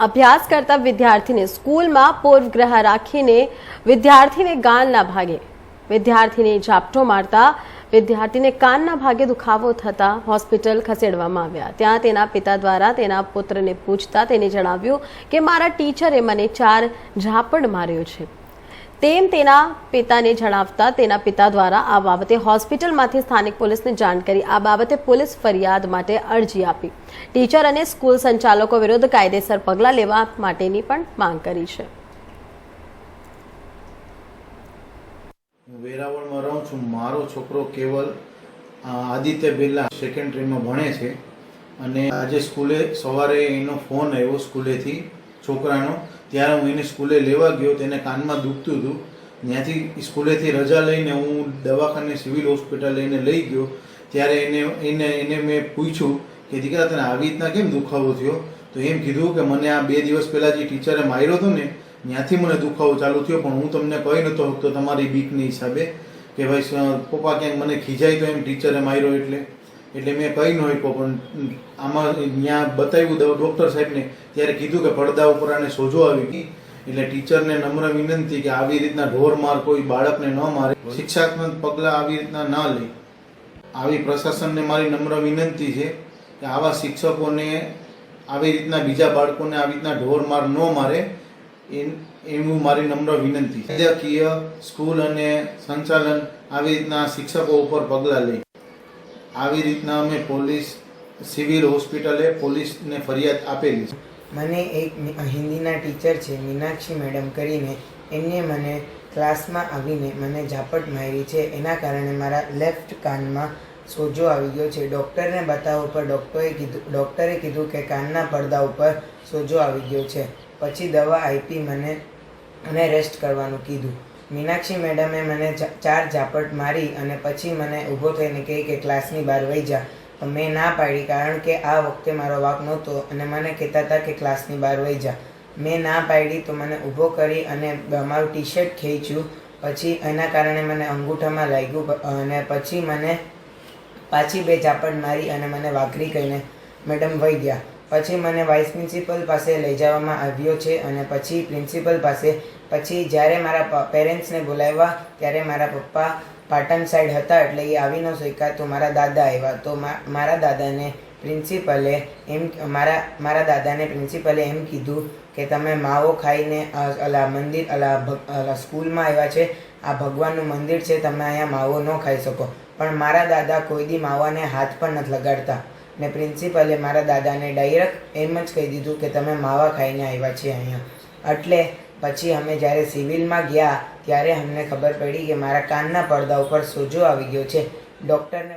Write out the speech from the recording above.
અભ્યાસ કરતા વિદ્યાર્થીને સ્કૂલમાં પૂર્વગ્રહ રાખીને વિદ્યાર્થીને ગાલના ભાગે, વિદ્યાર્થીને ઝાપટો મારતા, વિદ્યાર્થીને કાનના ભાગે દુખાવો થતા હોસ્પિટલ ખસેડવામાં આવ્યા. ત્યાં તેના પિતા દ્વારા તેના પુત્રને પૂછતા તેને જણાવ્યું કે, મારા ટીચરે મને ચાર ઝાપડ માર્યો છે. તેમ તેના પિતાને જણાવતા તેના પિતા દ્વારા આ બાબતે હોસ્પિટલમાંથી સ્થાનિક પોલીસને જાણ કરી. આ બાબતે પોલીસ ફરિયાદ માટે અરજી આપી. ટીચર અને સ્કૂલ સંચાલકો વિરુદ્ધ કાયદેસર પગલાં લેવા માટેની પણ માંગ કરી છે. વેરાવળમાં રહું છું. મારો છોકરો કેવલ આદિત્ય બિરલા સેકન્ડરીમાં ભણે છે. અને આજે સ્કૂલે સવારે એનો ફોન આવ્યો સ્કૂલેથી. છોકરાનો. ત્યારે હું એને સ્કૂલે લેવા ગયો તેને કાનમાં દુખતું હતું. ત્યાંથી સ્કૂલેથી રજા લઈને હું દવાખાને સિવિલ હોસ્પિટલ લઈને લઈ ગયો. ત્યારે એને એને એને મેં પૂછ્યું કે, દીકરા, તને આવી રીતના કેમ દુખાવો થયો? તો એમ કીધું કે, મને આ બે દિવસ પહેલાં જે ટીચરે માર્યો હતો ને, ત્યાંથી મને દુખાવો ચાલુ થયો. પણ હું તમને કહી નહોતો શકતો તમારી બીકની હિસાબે કે, ભાઈ પપ્પા ક્યાંક મને ખીજાય તો એમ ટીચરે માર્યો એટલે. એટલે મેં કહી ન શક્યો પણ આમાં ત્યાં બતાવ્યું ડૉક્ટર સાહેબને, ત્યારે કીધું કે પડદા ઉપર આને સોજો આવી એટલે ટીચરને નમ્ર વિનંતી કે આવી રીતના ઢોર માર કોઈ બાળકને ન મારે. શિક્ષાત્મક પગલાં આવી રીતના ન લે. આવી પ્રશાસનને મારી નમ્ર વિનંતી છે કે આવા શિક્ષકોને, આવી રીતના બીજા બાળકોને આવી રીતના ઢોર માર ન મારે. એવું મારી નમ્ર વિનંતી કાયદાકીય સ્કૂલ અને સંચાલન આવી રીતના શિક્ષકો ઉપર પગલાં લે. આવી રીતના અમે પોલીસ, સિવિલ હોસ્પિટલે પોલીસને ફરિયાદ આપેલી છે. મને એક હિન્દીના ટીચર છે, મીનાક્ષી મેડમ કરીને, એમને મને ક્લાસમાં આવીને મને ઝાપટ મારી છે. એના કારણે મારા લેફ્ટ કાનમાં સોજો આવી ગયો છે. ડૉક્ટરને બતાવવા ઉપર ડૉક્ટરે કીધું ડૉક્ટરે કીધું કે કાનના પડદા ઉપર સોજો આવી ગયો છે. પછી દવા આપી મને અને રેસ્ટ કરવાનું કીધું. મીનાક્ષી મેડમે મને ચાર ઝાપટ મારી અને પછી મને ઊભો થઈને કહી કે ક્લાસની બહાર વહી જા. તો મેં ના પાડી કારણ કે આ વખતે મારો વાક નહોતો અને મને કહેતા હતા કે ક્લાસની બહાર વહી જા. મેં ના પાડી તો મને ઊભો કરી અને મારું ટી શર્ટ ખેંચ્યું. પછી એના કારણે મને અંગૂઠામાં લાગ્યું અને પછી મને પાછી બે ઝાપટ મારી અને મને વાઘરી કહીને મેડમ વહી ગયા. પછી મને વાઇસ પ્રિન્સિપલ પાસે લઈ જવામાં આવ્યો છે અને પછી પ્રિન્સિપલ પાસે પછી જ્યારે મારા પેરેન્ટ્સને બોલાવ્યા, ત્યારે મારા પપ્પા પાટણ સાઈડ હતા એટલે એ આવી ન શક્યા તો મારા દાદા આવ્યા. તો મારા દાદાને પ્રિન્સિપલે એમ મારા મારા દાદાને પ્રિન્સિપલે એમ કીધું કે તમે માવો ખાઈને અલા મંદિર, અલા સ્કૂલમાં આવ્યા છે. આ ભગવાનનું મંદિર છે, તમે અહીંયા માવો ન ખાઈ શકો. પણ મારા દાદા કોઈ દી માવાને હાથ પણ નથી લગાડતા. ને પ્રિન્સિપલે મારા દાદાને ડાયરેક્ટ એમ જ કહી દીધું કે તમે માવા ખાઈને આવ્યા છે અહીંયા. એટલે પછી અમે જ્યારે સિવિલમાં ગયા, ત્યારે અમને ખબર પડી કે મારા કાનના પડદા ઉપર સોજો આવી ગયો છે. ડૉક્ટરને